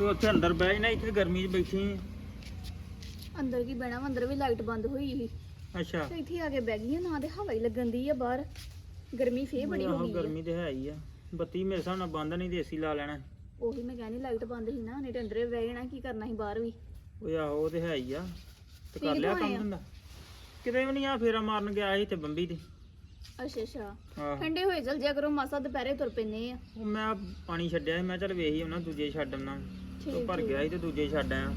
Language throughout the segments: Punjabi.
ਤੂੰ ਉੱਥੇ ਅੰਦਰ ਬਹਿ ਨਾ ਇੱਥੇ ਗਰਮੀ 'ਚ ਬੈਠੀ ਆਂ। ਅੰਦਰ ਕੀ ਬਹਿਣਾ ਵਾ, ਅੰਦਰ ਵੀ ਲਾਈਟ ਬੰਦ ਹੋਈ ਸੀ। ਅੱਛਾ। ਤੇ ਇੱਥੇ ਆ ਕੇ ਬਹਿ ਗਈ ਆ, ਨਾ ਤੇ ਹਵਾ ਹੀ ਲੱਗਣ ਦੀ ਆ ਬਾਹਰ। ਗਰਮੀ ਫੇਰ ਬੜੀ ਹੋ ਆਹੋ, ਗਈ ਆ। ਗਰਮੀ ਤੇ ਹੈ ਹੀ ਆ। ਬੱਤੀ ਮੇਰੇ ਹਿਸਾਬ ਨਾਲ ਬੰਦ ਨਹੀਂ ਤੇ ਏਸੀ ਲਾ ਲੈਣਾ। ਉਹੀ ਮੈਂ ਕਹਿੰਦੀ ਲਾਈਟ ਬੰਦ ਸੀ ਨਾ ਨਹੀਂ ਤੇ ਅੰਦਰੇ ਬਹਿ ਜਾਣਾ ਕੀ ਕਰਨਾ ਸੀ ਬਾਹਰ ਵੀ। ਓਏ ਆਹੋ ਉਹ ਤੇ ਹੈ ਹੀ ਆ। ਤੇ ਕਰ ਲਿਆ ਕੰਮ ਆ। ਹੁੰਦਾ ਕਿਤੇ ਵੀ ਨਹੀਂ ਆ ਫੇਰਾ ਮਾਰਨ ਗਿਆ ਸੀ ਤੇ ਬੰਬੀ ਤੇ। ਅੱਛਾ ਅੱਛਾ। ਆਹੋ। ਠੰਡੇ ਹੋਏ ਚਲ ਜਿਆ ਕਰੋ ਮਾਸਾ ਦੁਪਹਿਰੇ ਤੁਰ ਪੈਨੇ ਆ। ਉਹ ਮੈਂ ਪਾਣੀ ਛੱਡਿਆ ਸੀ ਮੈਂ ਚੱਲ ਵੇਖੀ ਉਹਨਾਂ ਦੂਜੇ ਛੱਡ ਆਉਣਾ। ਠੀਕ ਭਰ ਗਿਆ ਸੀ ਤੇ ਦੂਜੇ ਛੱਡ ਆਇਆ।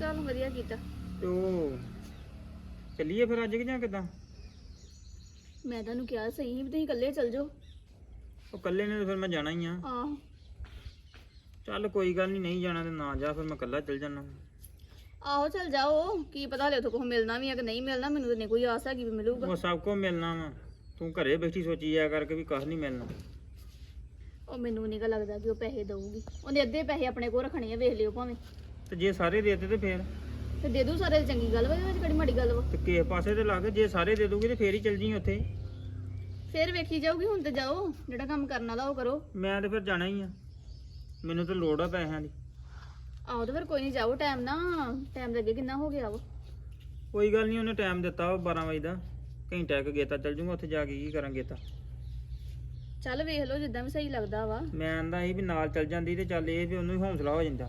ਚਲ ਵਧੀਆ ਕੀਤਾ। ਤੇ ਉਹ ਚੱਲੀਏ ਫਿਰ ਅੱਜ ਕਿ ਜਾਂ ਕਿਦਾਂ? ਮੈਂ ਤੁਹਾਨੂੰ ਕਿਹਾ ਸਹੀ ਵੀ ਤੁਸੀਂ ਇਕੱਲੇ ਚੱਲ ਜਾਓ। ਉਹ ਇਕੱਲੇ ਨੇ ਤੇ ਫਿਰ ਮੈਂ ਜਾਣਾ ਹੀ ਆ। ਆਹ। ਚੱਲ ਕੋਈ ਗੱਲ ਨਹੀਂ ਨਹੀਂ ਜਾਣਾ ਤੇ ਨਾ ਜਾ ਫਿਰ ਮੈਂ ਇਕੱਲਾ ਚੱਲ ਜਾਣਾ ਆਹੋ ਚੱਲ ਜਾਓ। ਕੀ ਪਤਾ ਹਲੇ ਉੱਥੋਂ ਕੁਛ ਮਿਲਣਾ ਵੀ ਆ ਕਿ ਨਹੀਂ ਮਿਲਣਾ ਮੈਨੂੰ ਤਾਂ ਨਹੀਂ ਕੋਈ ਆਸ ਹੈਗੀ ਵੀ ਮਿਲੂਗਾ। ਉਹ ਸਭ ਕੁਝ ਮਿਲਣਾ ਵਾ। ਤੂੰ ਘਰੇ ਬੈਠੀ ਸੋਚੀ ਜਾ ਕਰਕੇ ਵੀ ਕੁਛ ਨਹੀਂ ਮਿਲਣਾ। ਉਹ ਮੈਨੂੰ ਨਹੀਂ ਲੱਗਦਾ ਕਿ ਉਹ ਪੈਸੇ ਦਊਗੀ। ਉਹਨੇ ਅੱਧੇ ਪੈਸੇ ਆਪਣੇ ਕੋਲ ਰੱਖਣੇ ਆ ਵੇਖ ਲਿਓ ਭਾਵੇਂ। ਤੇ ਜੇ ਸਾਰੇ ਦੇ ਦਿੱਤੇ ਤੇ ਫੇਰ? ਤੇ ਦੇ ਦੂ ਸਾਰੇ ਚੰਗੀ ਗੱਲ ਵਾ ਇਹਦੇ ਵਿੱਚ ਕਿਹੜੀ ਮਾੜੀ ਗੱਲ ਵਾ? ਤੇ ਕਿਸੇ ਪਾਸੇ ਤੇ ਲੱਗ ਜੇ ਸਾਰੇ ਦੇ ਦੂਗੀ ਤੇ ਫੇਰ ਹੀ ਚੱਲ ਜੀ ਉੱਥੇ। ਫੇਰ ਵੇਖੀ ਜਾਊਗੀ ਹੁਣ ਤੇ ਜਾਓ। ਜਿਹੜਾ ਕੰਮ ਕਰਨ ਵਾਲਾ ਉਹ ਕਰੋ। ਮੈਂ ਤੇ ਫਿਰ ਜਾਣਾ ਹੀ ਆ। ਮੈਨੂੰ ਤੇ ਲੋੜ ਆ ਪੈਸਿਆਂ ਦੀ। ਆਹੋ ਤੇ ਫਿਰ ਕੋਈ ਨਹੀਂ ਜਾਓ ਟਾਈਮ ਨਾ ਟਾਈਮ ਅੱਗੇ ਕਿੰਨਾ ਹੋ ਗਿਆ ਵਾ। ਕੋਈ ਗੱਲ ਨਹੀਂ ਉਹਨੇ ਟਾਈਮ ਦਿੱਤਾ ਵਾ 12 ਵਜੇ ਦਾ। ਘੰਟਾ ਇੱਕ ਗੇਤਾ ਚੱਲ ਜੂਗਾ ਉੱਥੇ ਜਾ ਕੇ ਕੀ ਕਰਾਂਗੇ ਤਾਂ ਚੱਲ ਵੇਖ ਲਓ ਜਿੱਦਾਂ ਵੀ ਸਹੀ ਲੱਗਦਾ ਵਾ। ਮੈਂ ਆਂਦਾ ਸੀ ਵੀ ਨਾਲ ਚੱਲ ਜਾਂਦੀ ਤੇ ਚੱਲ ਇਹ ਵੀ ਉਹਨੂੰ ਹੀ ਹੌਸਲਾ ਹੋ ਜਾਂਦਾ।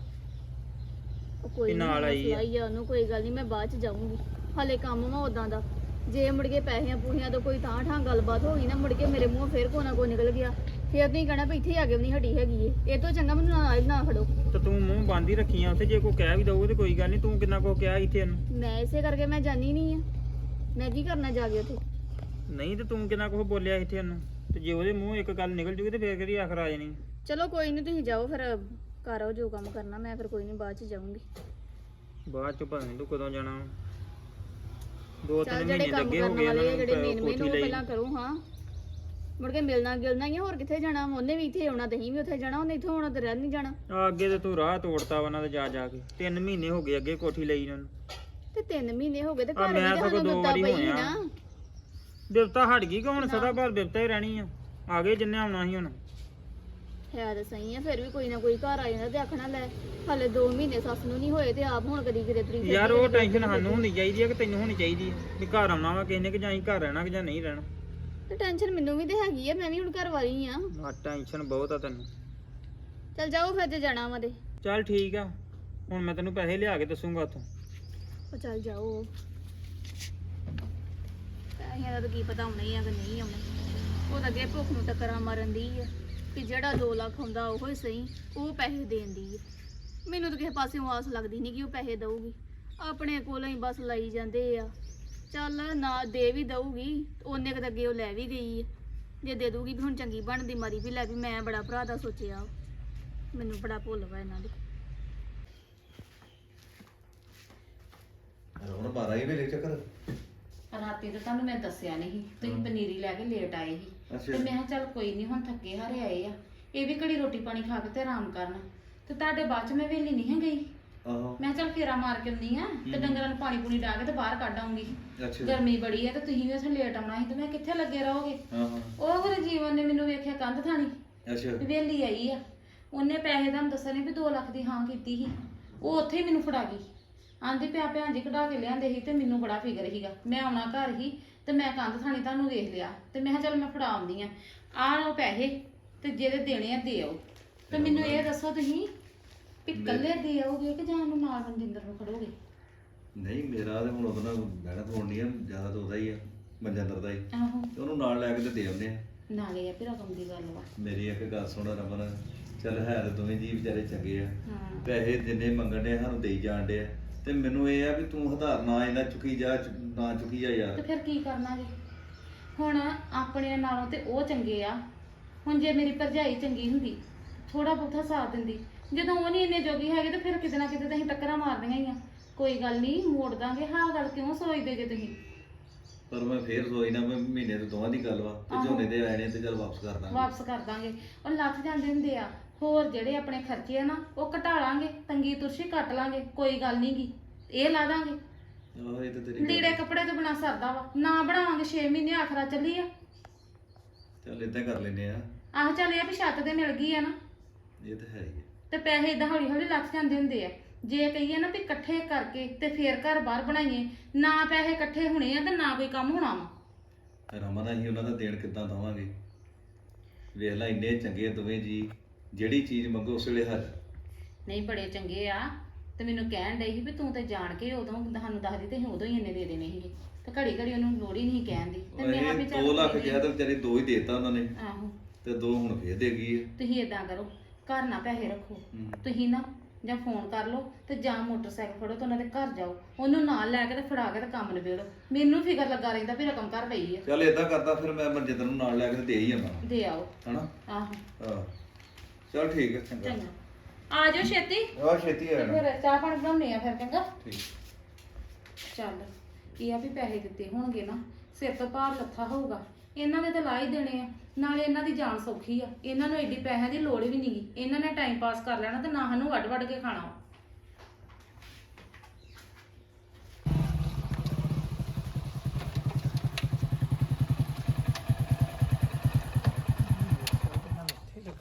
ਉਹ ਕੋਈ ਵੀ ਨਾਲ ਆਈ ਆ। ਆਈ ਆ ਉਹਨੂੰ ਕੋਈ ਗੱਲ ਨਹੀਂ ਮੈਂ ਬਾਅਦ ਚ ਜਾਊਂਗੀ। ਹਾਲੇ ਕੰਮ ਵਾ ਉਦਾਂ ਦਾ। ਜੇ ਮੁੜ ਕੇ ਪੈਸਿਆਂ ਪੂਸਿਆਂ ਤੋਂ ਕੋਈ ਤਾਂ ਠਾਂ ਗੱਲਬਾਤ ਹੋ ਗਈ ਨਾ ਮੁੜ ਕੇ ਮੇਰੇ ਮੂੰਹੋਂ ਫੇਰ ਕੋ ਨਾ ਕੋ ਨਿਕਲ ਗਿਆ। ਫੇਰ ਤੁਸੀਂ ਕਹਿਣਾ ਵੀ ਇੱਥੇ ਆ ਕੇ ਵੀ ਨਹੀਂ ਹਟੀ ਹੈਗੀ ਏ। ਇਹ ਤੋਂ ਚੰਗਾ ਮੈਨੂੰ ਨਾਲ ਨਾ ਖੜੋ। ਤੇ ਤੂੰ ਮੂੰਹ ਬੰਦ ਹੀ ਰੱਖੀਆਂ ਉੱਥੇ ਜੇ ਕੋਈ ਕਹਿ ਵੀ ਦਊ ਤੇ ਕੋਈ ਗੱਲ ਨਹੀਂ ਤੂੰ ਕਿੰਨਾ ਕੋ ਕਿਹਾ ਇੱਥੇ ਉਹਨੂੰ ਮੈਂ ਇਸੇ ਕਰਕੇ ਮੈਂ ਜਾਣੀ ਨਹੀਂ ਆ। ਮੈਂ ਕੀ ਕਰਨਾ ਜਾ ਕੇ ਉੱਥੇ? ਨਹੀਂ ਤੇ ਤੂੰ ਕਿੰਨਾ ਕੁ ਬੋਲਿਆ ਇੱਥੇ ਉਹਨੂੰ ਤੇ ਜੇ ਉਹਦੇ ਮੂੰਹ ਇੱਕ ਗੱਲ ਨਿਕਲ ਜੂਗੀ ਤੇ ਫੇਰ ਕਿਹਦੀ ਆਖਰ ਆ ਜਾਣੀ? ਚਲੋ ਕੋਈ ਨਹੀਂ ਤੁਸੀਂ ਜਾਓ ਫਿਰ ਕਰ ਜੋ ਕੰਮ ਕਰਨਾ ਮੈਂ ਫਿਰ ਕੋਈ ਨਹੀਂ ਬਾਅਦ ਚ ਜਾਊਂਗੀ। ਬਾਅਦ ਚ ਪਤਾ ਨਹੀਂ ਤੂੰ ਕਦੋਂ ਜਾਣਾ। ਦੋ ਚੱਲ ਤਿੰਨ ਜਿਹੜੇ ਮਹੀਨੇ ਕੰਮ ਲੱਗੇ ਹੋ ਕਰਨ ਗਏ ਵਾਲੇ ਆ, ਜਿਹੜੇ ਮੇਨ ਮੇਨ ਉਹ ਪਹਿਲਾਂ ਕਰੋ ਹਾਂ। ਮੁੜ ਕੇ ਮਿਲਣਾ ਗਿਲਣਾ ਹੀ ਆ, ਹੋਰ ਕਿੱਥੇ ਜਾਣਾ ਉਹਨੇ ਵੀ ਇੱਥੇ ਆਉਣਾ ਤੇ ਅਸੀਂ ਵੀ ਉੱਥੇ ਜਾਣਾ ਉਹਨੇ ਇੱਥੋਂ ਆਉਣਾ ਤੇ ਰਹਿ ਨਹੀਂ ਜਾਣਾ। ਆ ਅੱਗੇ ਤੇ ਤੂੰ ਰਾਹ ਤੋੜਤਾ ਵਾ ਉਹਨਾਂ ਦੇ ਜਾ ਜਾ ਕੇ। ਤਿੰਨ ਮਹੀਨੇ ਹੋ ਗਏ ਅੱਗੇ ਕੋਠੀ ਲਈ ਇਹਨਾਂ ਨੂੰ। ਤੇ 3 ਮਹੀਨੇ ਹੋ ਗਏ ਤੇ ਆ ਘਰ ਵੀ ਮੈਂ ਤਾਂ ਸਗੋਂ ਸਾਨੂੰ ਦੋ ਦਿੱਤਾ ਵਾਰੀ ਪਈ ਹੋਇਆ। ਨਾ। ਬਿਪਤਾ ਹਟ ਗਈ ਕਿ ਹੁਣ ਸਦਾ ਭਰ ਬਿਪਤਾ ਹੀ ਰਹਿਣੀ ਆ? ਆ ਗਏ ਜਿੰਨੇ ਆਉਣਾ ਸੀ ਹੁਣ। ਹੈ ਤਾਂ ਸਹੀ ਆ ਫਿਰ ਵੀ ਕੋਈ ਨਾ ਕੋਈ ਘਰ ਆ ਜਾਂਦਾ ਤੇ ਆਖਣਾ ਲੈ ਹਾਲੇ 2 ਮਹੀਨੇ ਸੱਸ ਨੂੰ ਨਹੀਂ ਹੋਏ ਤੇ ਆਪ ਹੁਣ ਕਦੀ ਕਿਤੇ ਤਰੀ ਯਾਰ ਉਹ ਟੈਨਸ਼ਨ ਸਾਨੂੰ ਹੋਣੀ ਚਾਹੀਦੀ ਹੈ ਕਿ ਤੈਨੂੰ ਹੋਣੀ ਚਾਹੀਦੀ ਹੈ ਵੀ ਘਰ ਆਉਣਾ ਵਾ ਕਿਸੇ ਨੇ ਕਿ ਜਾਂ ਅਸੀਂ ਘਰ ਰਹਿਣਾ ਕਿ ਜਾਂ ਨਹੀਂ ਰਹਿਣਾ। ਤੇ ਟੈਨਸ਼ਨ ਮੈਨੂੰ ਵੀ ਤੇ ਹੈਗੀ ਆ ਮੈਂ ਵੀ ਹੁਣ ਘਰ ਵਾਲੀ ਆ। ਆ ਟੈਨਸ਼ਨ ਬਹੁਤ ਆ ਤੈਨੂੰ। ਚੱਲ ਜਾਓ ਫਿਰ ਜੇ ਜਾਣਾ ਵਾ ਤੇ। ਚੱਲ ਠੀਕ ਆ ਹੁਣ ਮੈਂ ਤੈਨੂੰ ਪੈਸੇ ਲਿਆ ਕੇ ਦੱਸੂਗਾ ਉੱਥੋਂ। ਉਹ ਚੱਲ ਜਾਓ। ਪੈਸਿਆਂ ਦਾ ਤਾਂ ਕੀ ਪਤਾ ਆਉਣਾ ਹੀ ਆ ਕਿ ਨਹੀਂ ਆਉਣਾ। ਉਹ ਤਾਂ ਅੱਗੇ ਭੁੱਖ ਨੂੰ ਟੱਕਰਾਂ ਮਾਰਨ ਦੀ ਆ ਕਿ ਜਿਹੜਾ 2 ਲੱਖ ਹੁੰਦਾ ਉਹ ਹੀ ਸਹੀ, ਉਹ ਪੈਸੇ ਦੇਣ ਦੀ ਆ। ਮੈਨੂੰ ਤਾਂ ਕਿਸੇ ਪਾਸਿਓਂ ਆਸ ਲੱਗਦੀ ਨਹੀਂ ਕਿ ਉਹ ਪੈਸੇ ਦਊਗੀ। ਆਪਣੇ ਕੋਲੋਂ ਹੀ ਬਸ ਲਈ ਜਾਂਦੇ ਆ। ਚੱਲ ਨਾ ਦੇ ਵੀ ਦਊਗੀ, ਉਹਨੇ ਕੁ ਅੱਗੇ ਉਹ ਲੈ ਵੀ ਗਈ ਆ। ਜੇ ਦੇ ਦਊਗੀ ਵੀ ਹੁਣ ਚੰਗੀ ਬਣਦੀ ਮਾਰੀ ਵੀ ਲੈ ਵੀ, ਮੈਂ ਬੜਾ ਭਰਾ ਦਾ ਸੋਚਿਆ। ਮੈਨੂੰ ਬੜਾ ਭੁੱਲ ਵਾ ਇਹਨਾਂ ਦੀ। ਹੁਣ 12 ਹੀ ਵੇਲੇ ਚੱਕਰ। ਰਾਤੀ ਤਾਂ ਤੁਹਾਨੂੰ ਮੈਂ ਦੱਸਿਆ ਨਹੀਂ ਤੁਸੀਂ ਹਾਂ। ਪਨੀਰੀ ਲੈ ਕੇ ਲੇਟ ਆਏ ਸੀ। ਅੱਛਾ। ਤੇ ਮੈਂ ਕਿਹਾ ਚੱਲ ਕੋਈ ਨਹੀਂ ਹੁਣ ਥੱਕੇ ਹਾਰੇ ਆਏ ਆ। ਇਹ ਵੀ ਘੜੀ ਰੋਟੀ ਪਾਣੀ ਖਾ ਕੇ ਤੇ ਆਰਾਮ ਕਰਨ। ਤੇ ਤੁਹਾਡੇ ਬਾਅਦ ਚ ਮੈਂ ਵੇਲੀ ਨਹੀਂ ਹੈ ਗਈ। ਆਹੋ। ਮੈਂ ਕਿਹਾ ਚੱਲ ਫੇਰਾ ਮਾਰ ਕੇ ਆਉਂਦੀ ਆ ਤੇ ਹਮ। ਡੰਗਰਾਂ ਨੂੰ ਪਾਣੀ ਪੂਣੀ ਡਾ ਕੇ ਤੇ ਬਾਹਰ ਕੱਢ ਆਉਂਗੀ। ਅੱਛਾ। ਗਰਮੀ ਬੜੀ ਹੈ ਤੇ ਤੁਸੀਂ ਵੀ ਉੱਥੇ ਲੇਟ ਆਉਣਾ ਸੀ ਤੇ ਮੈਂ ਕਿੱਥੇ ਲੱਗੇ ਰਹੋਗੇ? ਹਾਂ ਹਾਂ ਉਹ ਫਿਰ ਜੀਵਨ ਨੇ ਮੈਨੂੰ ਵੇਖਿਆ ਕੰਧ ਥਾਣੀ। ਅੱਛਾ। ਵੇਲੀ ਆਈ ਆ। ਉਹਨੇ ਪੈਸੇ ਤੁਹਾਨੂੰ ਦੱਸਿਆ ਨਹੀਂ ਵੀ 2 ਲੱਖ ਦੀ ਹਾਂ ਕੀਤੀ ਸੀ। ਉਹ ਉੱਥੇ ਹੀ ਮੈਨੂੰ ਫੜਾ ਗਈ। ਆਂਦੀ ਪਿਆ ਭੈਣ ਜੀ ਕਢਾ ਕੇ ਲਿਆਂਦੇ ਸੀ ਤੇ ਮੈਨੂੰ ਬੜਾ ਫਿਕਰ ਸੀਗਾ। ਮੈਂ ਆਉਣਾ ਘਰ ਹੀ ਤੇ ਮੈਂ ਕੰਧ ਥਾਣੀ ਤੁਹਾਨੂੰ ਵੇਖ ਲਿਆ। ਤੇ ਮੈਂ ਕਿਹਾ ਚੱਲ ਮੈਂ ਫੜਾ ਆਉਂਦੀ ਆ। ਆਹ ਲਓ ਪੈਸੇ ਤੇ ਜਿਹੜੇ ਦੇਣੇ ਆ ਦੇ ਆਓ ਤੇ ਮੈਨੂੰ ਇਹ ਦੱਸੋ ਤੁਸੀਂ ਵੀ ਇਕੱਲੇ ਦੇ ਆਓਗੇ ਕਿ ਜਾਂ ਨੂੰ ਨਾਲ ਮਨਜਿੰਦਰ ਨੂੰ ਖੜੋਗੇ? ਨਹੀਂ ਮੇਰਾ ਤੇ ਹੁਣ ਉਹਦਾ ਬਹਿਣਾ ਹੋਣ ਨਹੀਂ ਆ ਜ਼ਿਆਦਾ ਤਾਂ ਉਹਦਾ ਹੀ ਆ ਮਨਜਿੰਦਰ ਦਾ ਹੀ। ਆਹੋ। ਤੇ ਉਹਨੂੰ ਨਾਲ ਲੈ ਕੇ ਤੇ ਦੇ ਆਉਂਦੇ ਆ। ਨਾਲੇ ਆ ਫਿਰ ਰਕਮ ਦੀ ਗੱਲ ਵਾ। ਮੇਰੀ ਇੱਕ ਗੱਲ ਸੁਣ ਰਮਨ ਚੱਲ ਹੈ ਤੇ ਦੋਵੇਂ ਜੀ ਵਿਚਾਰੇ ਚੰਗੇ ਆ। ਹਾਂ। ਪੈਸੇ ਜਿੰਨੇ ਮੰਗਣ ਦੇ ਸਾਨੂੰ ਦੇਈ ਜਾਣ ਦੇ ਆ। ਤੇ ਮੈਨੂੰ ਇਹ ਆ ਵੀ ਤੂੰ ਹਧਾਰ ਨਾ ਇਹਨਾਂ ਚੁੱਕੀ ਜਾ ਚੁ- ਨਾ ਚੁੱਕੀ ਜਾ ਤੇ ਯਾਰ ਫਿਰ ਕੀ ਕਰਨਾ ਜੀ? ਹੁਣ ਆਪਣੇ ਨਾਲੋਂ ਤੇ ਉਹ ਚੰਗੇ ਆ। ਹੁਣ ਜੇ ਮੇਰੀ ਭਰਜਾਈ ਚੰਗੀ ਹੁੰਦੀ ਥੋੜਾ ਬਹੁਤਾ ਸਾਥ ਦਿੰਦੀ ਜਦੋਂ ਉਹ ਨਹੀਂ ਇੰਨੇ ਜੋਗੀ ਹੈਗੇ ਤੇ ਫਿਰ ਕਿਤੇ ਨਾ ਕਿਤੇ ਤਾਂ ਅਸੀਂ ਟੱਕਰਾਂ ਮਾਰਦੀਆਂ ਹੀ ਆ। ਕੋਈ ਗੱਲ ਨਹੀਂ ਮੋੜ ਦਾਂਗੇ ਹਾਂ ਗੱਲ ਕਿਉਂ ਸੋਚਦੇ ਜੇ ਤੁਸੀਂ? ਪਰ ਮੈਂ ਫੇਰ ਸੋਚਣਾ ਮੈਂ ਮਹੀਨੇ ਤੋਂ ਦੋਵਾਂ ਦੀ ਗੱਲ ਵਾ ਤੇ ਆਹੋ। ਝੋਨੇ ਦੇ ਆਏ ਨੇ ਤੇ ਚੱਲ ਵਾਪਸ ਕਰ ਦਾਂਗੇ। ਵਾਪਸ ਕਰ ਦਾਂਗੇ। ਉਹ ਲੱਥ ਜਾਂਦੇ ਹੁੰਦੇ ਆ। ਹੋਰ ਜਿਹੜੇ ਆਪਣੇ ਖਰਚੇ ਆ ਨਾ ਉਹ ਘਟਾ ਲਾਂਗੇ ਤੰਗੀ ਤੁਰਸ਼ੀ ਕੱਟ ਲਾਂਗੇ ਕੋਈ ਗੱਲ ਨੀ ਗੀ। ਇਹ ਲਾ ਦਾਂਗੇ। ਆਹੋ ਇਹ ਤੇ ਤੇਰੀ ਗੱਲ ਲੀੜੇ। ਕੱਪੜੇ ਤੋਂ ਬਿਨਾ ਸਰਦਾ ਵਾ। ਨਾ ਬਣਾਵਾਂਗੇ 6 ਮਹੀਨੇ ਆਖਰਾ ਚੱਲੀ ਆ। ਚੱਲ ਏਦਾਂ ਕਰ ਲੈਨੇ ਆ। ਆਹ ਚੱਲ ਇਹ ਆ ਵੀ ਛੱਤ ਤੇ ਮਿਲ ਗਈ ਆ ਨਾ। ਇਹ ਤਾਂ ਹੈ ਹੀ ਆ। ਤੇ ਪੈਸੇ ਇਦਾਂ ਹੌਲੀ ਹੌਲੀ ਲੱਥ ਜਾਂਦੇ ਹੁੰਦੇ ਆ। ਜੇ ਕਹੀਏ ਨਾ ਵੀ ਇਕੱਠੇ ਕਰਕੇ ਤੇ ਫੇਰ ਘਰ ਬਾਹਰ ਬਣਾਈਏ ਨਾ ਪੈਸੇ ਇਕੱਠੇ ਹੋਣੇ ਆ ਤੇ ਨਾ ਕੋਈ ਕੰਮ ਹੋਣਾ ਵਾ। ਰਮਨ ਅਸੀਂ ਉਹਨਾਂ ਦਾ ਦੇਣ ਕਿੱਦਾਂ ਦਵਾਂਗੇ? ਵੇਖ ਲੈ ਇੰਨੇ ਚੰਗੇ ਦੋਵੇਂ ਜੀ। ਜਿਹੜੀ ਚੀਜ਼ ਮੰਗੋ ਉਸ ਵੇਲੇ ਹਾਜ਼ਰ ਨਹੀਂ ਬੜੇ ਚੰਗੇ ਆ। ਤੇ ਮੈਨੂੰ ਕਹਿਣ ਡਈ ਸੀ ਵੀ ਤੂੰ ਤੇ ਜਾਣ ਕੇ ਉਦੋਂ ਸਾਨੂੰ ਦੱਸਦੀ ਤੇ ਅਸੀਂ ਉਦੋਂ ਹੀ ਇੰਨੇ ਦੇ ਦੇਣੇ ਸੀਗੇ। ਤੇ ਘੜੀ ਘੜੀ ਉਹਨੂੰ ਲੋੜ ਹੀ ਨਹੀਂ ਕਹਿਣ ਦੀ। ਤੇ ਮੈਂ ਆ ਵੀ ਇਹ ਚੱਲ 2 ਲੱਖ। ਕਿਹਾ ਤਾਂ ਵਿਚਾਰੀ ਦੋ ਹੀ ਦੇਤਾ ਉਹਨਾਂ ਨੇ। ਆਹੋ। ਤੇ ਦੋ ਹੁਣ ਫੇਰ ਦੇ ਗਈ ਹੈ ਤੁਸੀਂ ਇਦਾਂ ਕਰੋ ਘਰ ਨਾ ਪੈਸੇ ਰੱਖੋ। ਹਮ। ਤੁਸੀਂ ਨਾ ਜਾਂ ਫੋਨ ਕਰ ਲਓ ਤੇ ਜਾਂ ਮੋਟਰਸਾਈਕਲ ਫੜੋ ਤੇ ਉਹਨਾਂ ਦੇ ਘਰ ਜਾਓ। ਉਹਨੂੰ ਨਾਲ ਲੈ ਕੇ ਤੇ ਫੜਾ ਕੇ ਤੇ ਕੰਮ ਨਿਬੇੜੋ। ਮੈਨੂੰ ਫਿਕਰ ਲੱਗਾ ਰਹਿੰਦਾ ਵੀ ਰਕਮ ਘਰ ਪਈ ਆ। ਚੱਲ ਏਦਾਂ ਕਰਦਾ ਫਿਰ ਮੈਂ ਮਨਜਿੰਦਰ ਨੂੰ ਨਾਲ ਲੈ ਕੇ ਤੇ ਦੇ ਹੀ ਜਾਂਦਾ ਦੇ ਆਓ। ਹਨਾ? ਆਹੋ। ਹਾਂ। ਚੱਲ ਠੀਕ ਹੈ ਚੰਗਾ। ਚੰਗਾ। ਆ ਜਾਓ ਛੇਤੀ। ਆ ਛੇਤੀ ਆ ਤੇ ਜਾਣਾ। ਫਿਰ ਚਾਹ ਪਾਣੀ ਬਣਾਉਣੇ ਆ ਫਿਰ ਚੰਗਾ? ਠੀਕ। ਚੱਲ ਇਹ ਆ ਵੀ ਪੈਸੇ ਦਿੱਤੇ ਹੋਣਗੇ ਨਾ ਸਿਰ ਤੋਂ ਭਾਰ ਲੱਥਾ ਹੋਊਗਾ। ਇਹਨਾਂ ਨੇ ਤਾਂ ਲਾ ਹੀ ਦੇਣੇ ਆ। ਨਾਲੇ ਇਹਨਾਂ ਦੀ ਜਾਨ ਸੌਖੀ ਆ। ਇਹਨਾਂ ਨੂੰ ਐਡੀ ਪੈਸਿਆਂ ਦੀ ਲੋੜ ਵੀ ਨਹੀਂਗੀ ਇਹਨਾਂ ਨੇ ਟਾਈਮ ਪਾਸ ਕਰ ਲੈਣਾ ਤੇ ਨਾ ਸਾਨੂੰ ਵੱਡ ਵੱਡ ਕੇ ਖਾਣਾ।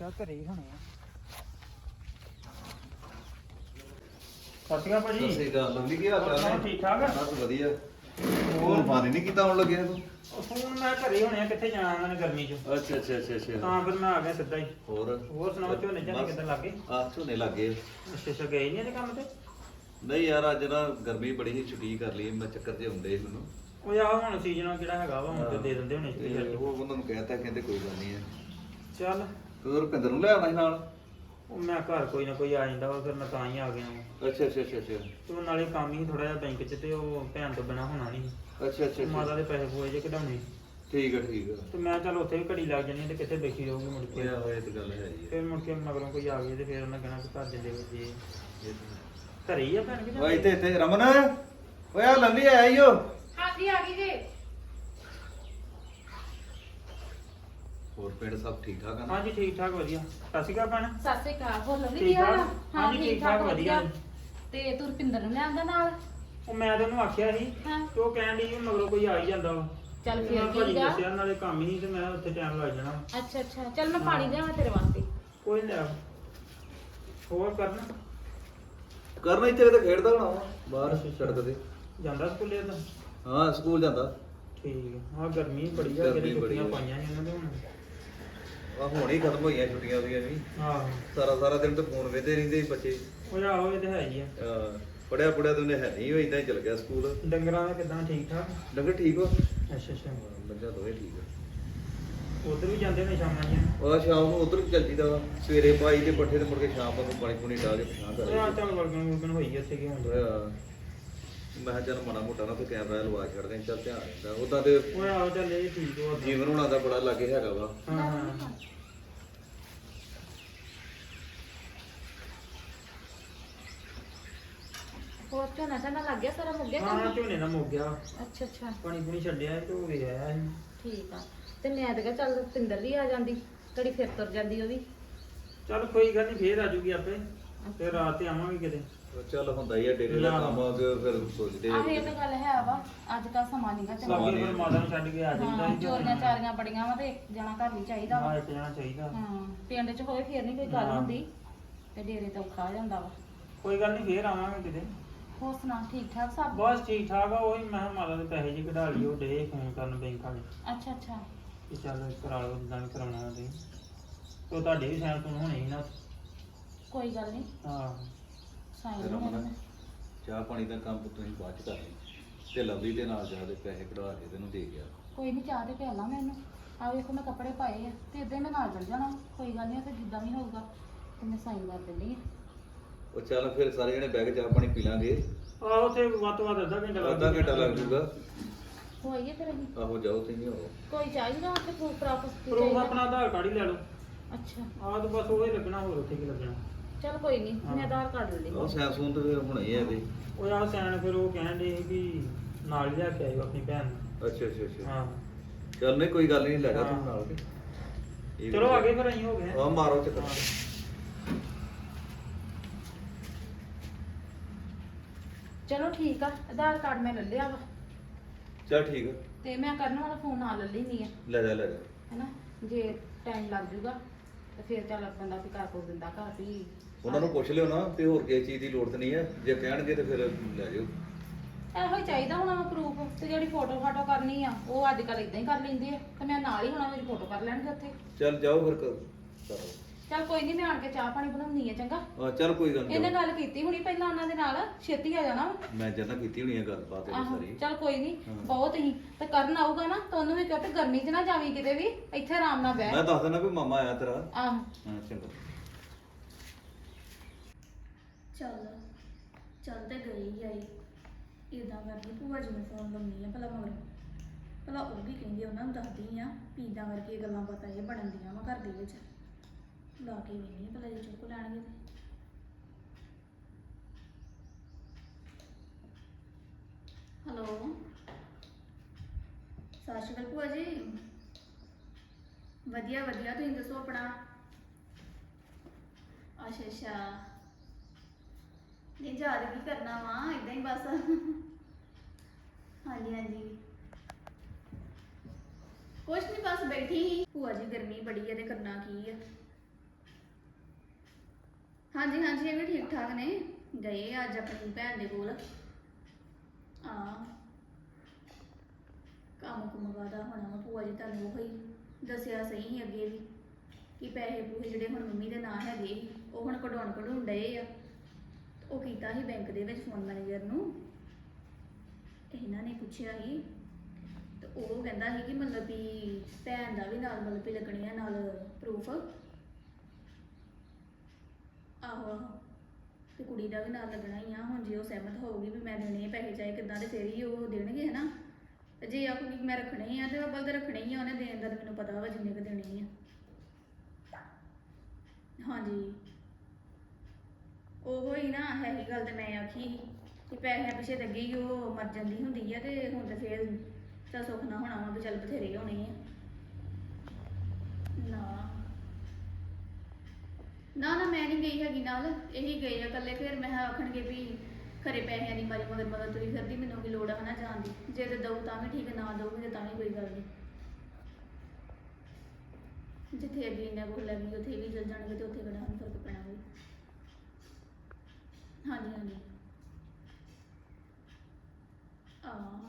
ਲੱਗਾ ਘਰੇ ਹੀ ਹੋਣੇ ਆ। ਸਤਿ ਸ਼੍ਰੀ ਅਕਾਲ ਭਾਜੀ। ਅਕਾਲ ਲਵਲੀ ਕੀ ਹਾਲ ਚਾਲ ਹੋਰ ਠੀਕ ਠਾਕ ਆ? ਬਸ ਵਧੀਆ। ਹੋਰ? ਫਾਨੀ ਨਹੀਂ ਕੀਤਾ ਹੁਣ ਲੱਗੇ ਤੂੰ? ਉਹ ਫੋਨ ਮੈਂ ਘਰੇ ਹੀ ਹੋਣੇ ਆ ਕਿੱਥੇ ਜਾਣਾ ਉਹਨਾਂ ਨੇ ਗਰਮੀ 'ਚ? ਅੱਛਾ ਅੱਛਾ ਅੱਛਾ ਅੱਛਾ। ਤਾਂ ਫਿਰ ਮੈਂ ਆ ਗਿਆ ਸਿੱਧਾ ਹੀ। ਹੋਰ? ਹੋਰ ਸੁਣਾਓ ਝੋਨੇ ਝਾਨੇ ਬਸ। ਕਿੱਦਾਂ ਲੱਗੇ? ਆ ਝੋਨੇ ਲੱਗੇ ਅੱਛਾ ਅੱਛਾ ਗਏ ਨਹੀਂ ਇਹਦੇ ਕੰਮ ਤੇ? ਨਹੀਂ ਯਾਰ ਅੱਜ ਨਾ ਗਰਮੀ ਬੜੀ ਸੀ ਛੁੱਟੀ ਕਰ ਲਈ ਮੈਂ ਚੱਕਰ ਤੇ ਹੁੰਦੇ ਸੀ ਮੈਨੂੰ। ਉਹ ਆ ਹੁਣ ਸੀਜ਼ਨ ਜਿਹੜਾ ਹੈਗਾ ਵਾ ਹੁਣ ਤੇ ਦੇ ਦਿੰਦੇ ਹੋਣੇ ਤੇ ਉਹ ਉਹਨਾਂ ਨੂੰ ਕਹਿਤਾ ਕਹਿੰਦੇ ਕੋਈ ਗੱਲ ਨਹੀਂ ਹੈ। ਚੱਲ। ਤੂੰ ਰੁਪਿੰਦਰ ਨੂੰ ਲੈ ਆਉਣਾ ਸੀ ਨਾਲ? ਉਹ ਮੈਂ ਘਰ ਕੋਈ ਨਾ ਕੋਈ ਆ ਜਾਂਦਾ ਵਾ ਫਿਰ ਮੈਂ ਤਾਂ ਹੀ ਆ ਗਿਆ ਵਾਂ। ਅੱਛਾ ਅੱਛਾ ਅੱਛਾ ਅੱਛਾ। ਤੇ ਉਹ ਨਾਲੇ ਕੰਮ ਹੀ ਥੋੜਾ ਜਿਹਾ ਬੈਂਕ 'ਚ ਤੇ ਉਹ ਭੈਣ ਤੋਂ ਬਿਨਾ ਹੋਣਾ ਨਹੀਂ ਅੱਛਾ ਅੱਛਾ ਤੇ ਮਾਤਾ ਦੇ ਪੈਸੇ ਪੂਏ ਜੇ ਕਢਾਉਣੇ। ਠੀਕ ਹੈ ਠੀਕ ਹੈ ਤੇ ਮੈਂ ਚੱਲ ਉੱਥੇ ਵੀ ਘੜੀ ਲੱਗ ਜਾਣੀ ਤੇ ਕਿੱਥੇ ਬੈਠੀ ਰਹੂਗੀ ਮੁੜ ਕੇ। ਹੋਇਆ ਹੋਇਆ ਤੇ ਗੱਲ ਹੈ ਹੈ ਫਿਰ ਮੁੜ ਕੇ ਮਗਰੋਂ ਕੋਈ ਆ ਗਿਆ ਤੇ ਫਿਰ ਉਹਨਾਂ ਕਹਿਣਾ ਕਿ ਘਰ ਦੇ ਦੇ ਜੀ। ਤਾਂ ਘਰੇ ਹੀ ਆ ਭੈਣ ਕਿ। ਓਏ ਇੱਥੇ ਇੱਥੇ ਰਮਨ। ਓਏ ਆ ਲਵਲੀ ਆਇਆ ਈ ਓ। ਹਾਂਜੀ ਆ ਗਈ ਜੀ। ਹੋਰ ਪਿੰਡ ਸਭ ਠੀਕ ਠਾਕ ਆ ਨਾ? ਹਾਂਜੀ ਠੀਕ ਠਾਕ ਵਧੀਆ। ਸਤਿ ਸ਼੍ਰੀ ਅਕਾਲ ਭੈਣ। ਸਤਿ ਸ੍ਰੀ ਅਕਾਲ ਹੋਰ ਲਵਲੀ ਠੀਕ ਆ? ਠਾਕ? ਹਾਂਜੀ, ਠੀਕ ਠਾਕ, ਵਧੀਆ। ਤੇ ਤੂੰ ਰੁਪਿੰਦਰ ਨੂੰ ਲਿਆਂਦਾ ਨਾਲ? ਉਹ ਮੈਂ ਤੈਨੂੰ ਆਖਿਆ ਸੀ ਹਾਂ। ਤੇ ਉਹ ਕਹਿਣ ਦੀ ਮਗਰੋਂ ਕੋਈ ਆ ਹੀ ਜਾਂਦਾ ਵਾ। ਚੱਲ ਮੈਂ ਫਿਰ ਭਾਜੀ ਠੀਕ ਆ। ਦੱਸਿਆ ਨਾਲੇ ਕੰਮ ਹੀ ਤੇ ਮੈਂ ਉੱਥੇ ਟਾਈਮ ਲੱਗ ਜਾਣਾ। ਅੱਛਾ ਅੱਛਾ। ਚੱਲ ਮੈਂ ਪਾਣੀ ਲਿਆਵਾਂ ਤੇਰੇ ਵਾਸਤੇ। ਕੋਈ ਨੀ। ਲੈ ਹੋਰ ਕਰਨਾ? ਕਰਨ ਇੱਥੇ ਤਾਂ ਖੇਡਦਾ ਹੋਣਾ ਵਾ, ਬਾਹਰ ਸੜਕ ਤੇ। ਜਾਂਦਾ ਸਕੂਲੇ ਤਾਂ ਹਾਂ ਸਕੂਲ ਜਾਂਦਾ। ਠੀਕ ਆ। ਆਹ ਗਰਮੀ ਬੜੀ ਆ ਗਰਮੀ ਜਿਹੜੀ ਬੜੀ ਛੁੱਟੀਆਂ ਆ। ਪਾਈਆਂ ਇਹਨਾਂ ਦੇ ਹੁਣ। ਆ ਹੁਣ ਹੀ ਖਤਮ ਹੋਈਆਂ ਛੁੱਟੀਆਂ ਉਹਦੀਆਂ ਵੀ ਆਹੋ ਸਾਰਾ ਸਾਰਾ ਦਿਨ ਤੇ ਫੋਨ ਵੇਦੇ ਰਹਿੰਦੇ ਸੀ ਬੱਚੇ। ਉਹ ਇਹ ਤੇ ਹੈ ਹੀ ਆ। ਪੜਿਆ ਪੜਿਆ ਤੇ ਉਹਨੇ ਹੈ ਨਹੀਂ ਉਹ ਇਦਾਂ ਹੀ ਚਲ ਗਿਆ ਸਕੂਲ। ਡੰਗਰਾਂ ਦਾ ਕਿਦਾਂ ਠੀਕ ਠਾਕ ਡੰਗਰ ਠੀਕ ਹੋ ਅੱਛਾ ਅੱਛਾ। ਬੱਚਾ ਦੋਵੇਂ ਠੀਕ ਆ। ਉਧਰ ਵੀ ਜਾਂਦੇ ਨੇ ਸ਼ਾਮਾਂ ਜੀ? ਉਹ ਸ਼ਾਮ ਨੂੰ ਉਧਰ ਚੱਲ ਜੀਦਾ ਵਾ। ਸਵੇਰੇ ਪਾਈ ਦੇ ਪੱਠੇ ਤੇ ਮੁੜ ਕੇ ਸ਼ਾਮ ਨੂੰ ਪਾਣੀ ਪੂਣੀ ਡਾਲ ਕੇ ਪਛਾਣ ਕਰ ਉਹ ਆ ਚੱਲ ਵਰਗਣ ਵਰਗਣ ਹੋਈ ਆ ਇੱਥੇ ਕੀ ਹੁੰਦਾ। ਮੈਂ ਕਿਹਾ ਚੱਲ ਮਾੜਾ ਮੋਟਾ ਨਾ ਤੇ ਕੈਮਰਾ ਲਵਾ ਛੱਡਦੇ ਚੱਲ ਧਿਆਨ ਰਹਿੰਦਾ ਉਦਾਂ ਤੇ ਓਏ ਆਹੋ ਚੱਲ ਇਹ ਠੀਕ ਹੋ ਜੀਵਨ ਹੋਣਾ ਦਾ ਬੜਾ ਲਾਗੇ ਹੈਗਾ ਵਾ। ਹਾਂ ਹੋਰ ਝੋਨਾ ਝਾਨਾ ਲੱਗ ਗਿਆ ਸਾਰਾ ਮੁੱਕ ਗਿਆ ਹਾਂ ਕੰਮ ਝੋਨੇ ਦਾ ਮੁੱਕ ਗਿਆ। ਅੱਛਾ ਅੱਛਾ। ਪਾਣੀ ਪੂਣੀ ਛੱਡਿਆ ਤੇ ਹੋ ਗਿਆ ਠੀਕ ਆ। ਤੇ ਮੈਂ ਤਾਂ ਕਿਹਾ ਚੱਲ ਰੁਪਿੰਦਰ ਵੀ ਆ ਜਾਂਦੀ ਘੜੀ ਫਿਰ ਤੁਰ ਜਾਂਦੀ ਉਹ ਵੀ ਚੱਲ ਕੋਈ ਗੱਲ ਨਹੀਂ ਫੇਰ ਆ ਜੂਗੀ ਆਪੇ। ਤੇ ਰਾਤ ਤੇ ਆਵਾਂਗੇ ਕਿਤੇ। ਚੱਲ ਹੁੰਦਾ ਹੀ ਆ ਡੇਰੇ ਦਾ। ਕੰਮ ਆ ਕੇ ਫਿਰ ਸੋਚਦੇ ਆ ਆਹ ਇਹ ਤਾਂ ਗੱਲ ਹੈ ਵਾ ਅੱਜ ਕੱਲ ਸਮਾਂ ਨਹੀਂਗਾ ਚੰਗਾ। ਲਾਗੇ ਫਿਰ ਮਾਤਾ ਨੂੰ ਛੱਡ ਕੇ ਆ ਜਾਈਦਾ ਹਾਂ ਚੋਰੀਆਂ ਚਾਰੀਆਂ ਬੜੀਆਂ ਵਾ ਤੇ ਇੱਕ ਜਣਾ ਘਰ ਵੀ ਚਾਹੀਦਾ। ਵਾ ਹਾਂ ਇੱਕ ਜਣਾ ਚਾਹੀਦਾ। ਹਾਂ ਪਿੰਡ 'ਚ ਹੋਏ ਫੇਰ ਨਹੀਂ ਕੋਈ ਗੱਲ ਹਾਂ। ਹੁੰਦੀ ਤੇ ਡੇਰੇ ਤੋਂ ਹੋ ਜਾਂਦਾ ਵਾ। ਕੋਈ ਗੱਲ ਨਹੀਂ ਫੇਰ ਆਵਾਂਗੇ ਕਿਤੇ। ਹੋਰ ਸੁਣਾ ਠੀਕ ਠਾਕ ਸਭ? ਬਸ ਠੀਕ ਠਾਕ ਆ ਉਹੀ ਮੈਂ ਕਿਹਾ ਮਾਤਾ ਦੇ ਪੈਸੇ ਜੀ ਕਢਾ ਲਈ ਉਹ ਡੇ ਫੋਨ ਕਰਨ ਬੈਂਕ ਵਾਲੇ। ਅੱਛਾ ਅੱਛਾ। ਕਿ ਚੱਲ ਕਰਾ ਲਓ ਜਿੱਦਾਂ ਵੀ ਕਰਾਉਣਾ ਤੇ ਤੁਹਾਡੇ ਵੀ ਸਾਈਨ ਸੁਣ ਹੋਣੇ ਸੀ ਨਾ। ਕੋਈ ਗੱਲ ਨਹੀਂ ਹਾਂ। ਸਾਈਨ ਤੇ ਰਮਨ। ਚਾਹ ਪਾਣੀ ਦਾ ਕੰਮ ਤੁਸੀਂ ਬਾਅਦ ਚ ਕਰ ਲਈ। ਤੇ ਲਵਲੀ ਦੇ ਨਾਲ ਜਾ ਦੇ ਪੈਸੇ ਕਢਵਾ ਕੇ ਤੈਨੂੰ ਦੇ ਗਿਆ। ਕੋਈ ਨਹੀਂ ਚਾਹ ਤੇ ਪਿਆਲਾ ਮੈਨੂੰ ਆ ਵੇਖੋ ਮੈਂ ਕੱਪੜੇ ਪਾਏ ਆ। ਤੇ ਇਦਾਂ ਹੀ ਮੈਂ ਨਾਲ ਚਲ ਜਾਣਾ। ਕੋਈ ਗੱਲ ਨਹੀਂ ਤੇ ਜਿੱਦਾਂ ਵੀ ਹੋਊਗਾ ਤੇ ਮੈਂ ਸਾਈਨ ਕਰ ਦਿੰਦੀ ਆ। ਉਹ ਚੱਲ ਫਿਰ ਸਾਰੇ ਜਣੇ ਬਹਿ ਕੇ ਚਾਹ ਪਾਣੀ ਪੀ ਲਾਂਗੇ। ਆਹੋ ਉੱਥੇ ਵੱਧ ਤੋਂ ਵੱਧ ਅੱਧਾ ਘੰਟਾ ਲੱਗ ਅੱਧਾ ਘੰਟਾ ਲੱਗ ਜੂਗਾ ਹੋਈਏ ਫਿਰ ਅਸੀਂ? ਆਹੋ ਜਾਓ ਤੁਸੀਂ ਹੋ ਕੋਈ ਚਾਹੀਦਾ ਤੇ ਪ੍ਰੂਫ ਪ੍ਰਾਪਤ ਪ੍ਰੂਫ ਆਪਣਾ ਆਧਾਰ ਕਾਰਡ ਹੀ ਲੈ ਲਓ। ਅੱਛਾ। ਆਹ ਤਾਂ ਬਸ ਉਹ ਹੀ ਲੱਗਣਾ ਹੋਰ ਉੱਥੇ ਕੀ ਲੱਗਣਾ। ਚਲ ਕੋਈ ਨਹੀਂ ਹਾਂ। ਮੈਂ ਆਧਾਰ ਕਾਰਡ ਲੈ ਉਹ ਲਈ ਸੈਮਸੰਗ ਤੇ ਫਿਰ ਹੁਣੇ ਹੀ ਆ ਇਹਦੇ ਉਹ ਆ ਸੈਨ ਫਿਰ ਉਹ ਕਹਿਣ ਦੇ ਵੀ ਨਾਲ ਹੀ ਲੈ ਕੇ ਆਇਓ ਆਪਣੀ ਭੈਣ ਨੂੰ। ਅੱਛਾ ਅੱਛਾ ਅੱਛਾ। ਹਾਂ। ਚੱਲ ਨਹੀਂ ਕੋਈ ਗੱਲ ਨਹੀਂ ਲੈ ਜਾ ਤੂੰ ਹਾਂ। ਨਾਲ ਕੇ। ਇਹ ਵੀ ਚਲੋ। ਅੱਗੇ ਫਿਰ ਅਸੀਂ ਹੋ ਗਏ। ਆ ਮਾਰੋ ਚੱਕਰ। ਹਾਂ। ਚਲੋ ਠੀਕ ਆ ਆਧਾਰ ਕਾਰਡ ਮੈਂ ਲੈ ਲਿਆ ਵਾ। ਚੱਲ ਠੀਕ ਆ। ਤੇ ਮੈਂ ਕਰਨ ਵਾਲਾ ਫੋਨ ਨਾਲ ਲੈ ਲੈਣੀ ਆ। ਲੈ ਜਾ ਲੈ ਜਾ। ਹੈਨਾ ਜੇ ਟਾਈਮ ਲੱਗ ਜੂਗਾ ਤੇ ਫਿਰ ਚੱਲ ਬੰਦਾ ਵੀ ਕਰ ਕੋ ਦਿੰਦਾ ਘਰ ਵੀ। ਉਹਨਾਂ ਨੂੰ ਪੁੱਛ ਲਿਓ ਨਾ ਤੇ ਹੋਰ ਕਿਸੇ ਚੀਜ਼ ਦੀ ਲੋੜ ਤੇ ਨਹੀਂ ਹੈ। ਜੇ ਕਹਿਣਗੇ ਤੇ ਫਿਰ ਲੈ ਜਾਓ। ਇਹੋ ਹੀ ਚਾਹੀਦਾ ਹੁਣ ਪ੍ਰੂਫ ਤੇ ਜਿਹੜੀ ਫੋਟੋ ਫਾਟੋ ਕਰਨੀ ਆ ਉਹ ਅੱਜ ਕੱਲ ਇਦਾਂ ਹੀ ਕਰ ਲੈਂਦੇ ਆ ਤੇ ਮੈਂ ਨਾਲ ਹੀ ਹੁਣ ਮੇਰੀ ਫੋਟੋ ਕਰ ਲੈਣਗੇ ਉੱਥੇ। ਚੱਲ ਜਾਓ ਫਿਰ ਕਰੋ ਚੱਲ। ਕੋਈ ਨਹੀਂ ਮੈਂ ਆਣ ਕੇ ਚਾਹ ਪਾਣੀ ਬਣਾਉਣੀ ਆ ਚੰਗਾ? ਹਾਂ ਚੱਲ ਕੋਈ ਗੱਲ ਇਹਨੇ ਨਹੀਂ ਗੱਲ ਕੀਤੀ ਹੁਣੀ ਪਹਿਲਾਂ ਉਹਨਾਂ ਦੇ ਨਾਲ ਛੇਤੀ ਆ ਜਾਣਾ ਵਾ। ਮੈਂ ਜਨਾ ਕੀਤੀ ਹੋਣੀ ਹੈ ਗੱਲਬਾਤ ਇਹ ਆਹੋ ਸਾਰੀ। ਚੱਲ ਕੋਈ ਨਹੀਂ ਹਾਂ। ਬਹੁਤ ਹੀ। ਤੇ ਕਰਨ ਆਊਗਾ ਨਾ ਤਾਂ ਉਹਨੂੰ ਵੀ ਕਹੋ ਗਰਮੀ 'ਚ ਨਾ ਜਾਵੀਂ ਕਿਤੇ ਵੀ ਇੱਥੇ ਆਰਾਮ ਨਾਲ ਬਹਿ। ਮੈਂ ਦੱਸ ਦਿੰਦਾ ਵੀ ਮਾਮਾ ਆਇਆ ਤੇਰਾ। ਆਹੋ। ਹਾਂ ਚੰਗਾ। ਚੱਲ ਚੱਲ ਤੇ ਗਈ ਆਈ। ਇਦਾਂ ਕਰਦੀ ਭੂਆ ਜੀ ਨੂੰ ਫੋਨ ਲਾਉਣੀ ਆ ਭਲਾ ਮਗਰ। ਭਲਾ ਉਹ ਵੀ ਕਹਿੰਦੀ ਉਹਨਾਂ ਨੂੰ ਦੱਸਦੀ ਆ ਵੀ ਇਦਾਂ ਕਰਕੇ ਗੱਲਾਂ ਬਾਤਾਂ ਇਹ ਬਣਨ ਦੀਆਂ ਵਾ ਘਰ ਦੇ ਵਿੱਚ। ਲਾ ਕੇ ਵੇਖਣੀ ਭਲਾ ਜੇ ਚੁੱਕ ਲੈਣਗੇ ਤੇ। ਹੈਲੋ। ਸਤਿ ਸ਼੍ਰੀ ਅਕਾਲ ਭੂਆ ਜੀ। ਵਧੀਆ ਵਧੀਆ ਤੁਸੀਂ ਦੱਸੋ ਆਪਣਾ? ਅੱਛਾ ਅੱਛਾ। ਨਹੀਂ ਯਾਦ ਕੀ ਕਰਨਾ ਵਾ ਇਦਾਂ ਹੀ ਬਸ। ਹਾਂਜੀ ਹਾਂਜੀ। ਕੁਛ ਨਹੀਂ ਬਸ ਬੈਠੀ ਸੀ। ਭੂਆ ਜੀ, ਗਰਮੀ ਬੜੀ ਹੈ ਤੇ ਕਰਨਾ ਕੀ ਆ? ਹਾਂਜੀ ਹਾਂਜੀ, ਇਹ ਵੀ ਠੀਕ ਠਾਕ ਨੇ। ਗਏ ਅੱਜ ਆਪਣੀ ਭੈਣ ਦੇ ਕੋਲ। ਆ ਕੰਮ ਕੁਮ ਵਾਦਾ ਹੋਣਾ ਵਾ, ਭੂਆ ਜੀ ਤੁਹਾਨੂੰ ਉਹ ਹੀ ਦੱਸਿਆ ਸਹੀ ਸੀ ਅੱਗੇ ਵੀ, ਕਿ ਪੈਸੇ ਪੂਹੇ ਜਿਹੜੇ ਹੁਣ ਮੰਮੀ ਦੇ ਨਾਂ ਹੈਗੇ ਉਹ ਹੁਣ ਕਢਾਉਣ ਕਢਾਉਣ ਡਏ ਆ। ਉਹ ਕੀਤਾ ਸੀ ਬੈਂਕ ਦੇ ਵਿੱਚ ਫੋਨ ਮੈਨੇਜਰ ਨੂੰ। ਇਹਨਾਂ ਨੇ ਪੁੱਛਿਆ ਸੀ, ਤੇ ਉਹ ਕਹਿੰਦਾ ਸੀ ਕਿ ਮਤਲਬ ਵੀ ਭੈਣ ਦਾ ਵੀ ਨਾਲ ਮਤਲਬ ਵੀ ਲੱਗਣੀ ਆ ਨਾਲ ਪ੍ਰੂਫ ਆਹੋ ਆਹੋ। ਤੇ ਕੁੜੀ ਦਾ ਵੀ ਨਾਲ ਲੱਗਣਾ ਹੀ ਆ। ਹੁਣ ਜੇ ਉਹ ਸਹਿਮਤ ਹੋਊਗੀ ਵੀ ਮੈਂ ਦੇਣੇ ਆ ਪੈਸੇ, ਚਾਹੇ ਕਿੱਦਾਂ ਦੇ ਫੇਰ ਹੀ ਉਹ ਦੇਣਗੇ, ਹਨਾ? ਤੇ ਜੇ ਆਖੂਗੀ ਕਿ ਮੈਂ ਰੱਖਣੇ ਹੀ ਆ, ਤੇ ਅੱਬਲ ਤੇ ਰੱਖਣੇ ਹੀ ਆ, ਉਹਨੇ ਦੇਣ ਦਾ ਤਾਂ ਮੈਨੂੰ ਪਤਾ ਵਾ ਜਿੰਨੇ ਕੁ ਦੇਣੇ ਆ। ਹਾਂਜੀ। ਉਹ ਹੀ ਨਾ ਹੈ ਹੀ ਗੱਲ ਤੇ ਮੈਂ ਆਖੀ ਸੀ ਕਿ ਪੈਸਿਆਂ ਪਿੱਛੇ ਤਾਂ ਅੱਗੇ ਹੀ ਉਹ ਮਰ ਜਾਂਦੀ ਹੁੰਦੀ ਆ ਤੇ ਹੁਣ ਤੇ ਫੇਰ ਚੱਲ ਸੁੱਖ ਨਾ ਹੋਣਾ ਵਾ ਵੀ ਚੱਲ ਬਥੇਰੇ ਹੋਣੇ ਆ। ਨਾ। ਨਾ ਨਾ ਮੈਂ ਨਹੀਂ ਗਈ ਹੈਗੀ ਨਾਲ, ਇਹੀ ਗਏ ਆ ਇਕੱਲੇ ਫਿਰ ਮੈਂ ਕਿਹਾ ਆਖਣਗੇ ਵੀ ਖਰੇ ਪੈਸਿਆਂ ਦੀ ਮਾਰੀ ਮਗਰ ਮਗਰ ਤੁਰੀ ਫਿਰਦੀ, ਮੈਨੂੰ ਕੀ ਲੋੜ ਆ ਹਨਾ ਜਾਣ ਦੀ। ਜੇ ਤੇ ਦਊ ਤਾਂ ਵੀ ਠੀਕ, ਨਾ ਦਊਗੀ ਤੇ ਤਾਂ ਵੀ ਕੋਈ ਗੱਲ ਨਹੀਂ। ਜਿੱਥੇ ਅੱਗੇ ਇੰਨਾ ਕੁਝ ਲੱਗੀ ਉੱਥੇ ਵੀ ਚਲ ਜਾਣਗੇ ਤੇ ਉੱਥੇ ਕਿਹੜਾ ਹੁਣ ਫ਼ਰਕ ਪੈਣਾ। ਹਾਂਜੀ ਹਾਂਜੀ। ਆ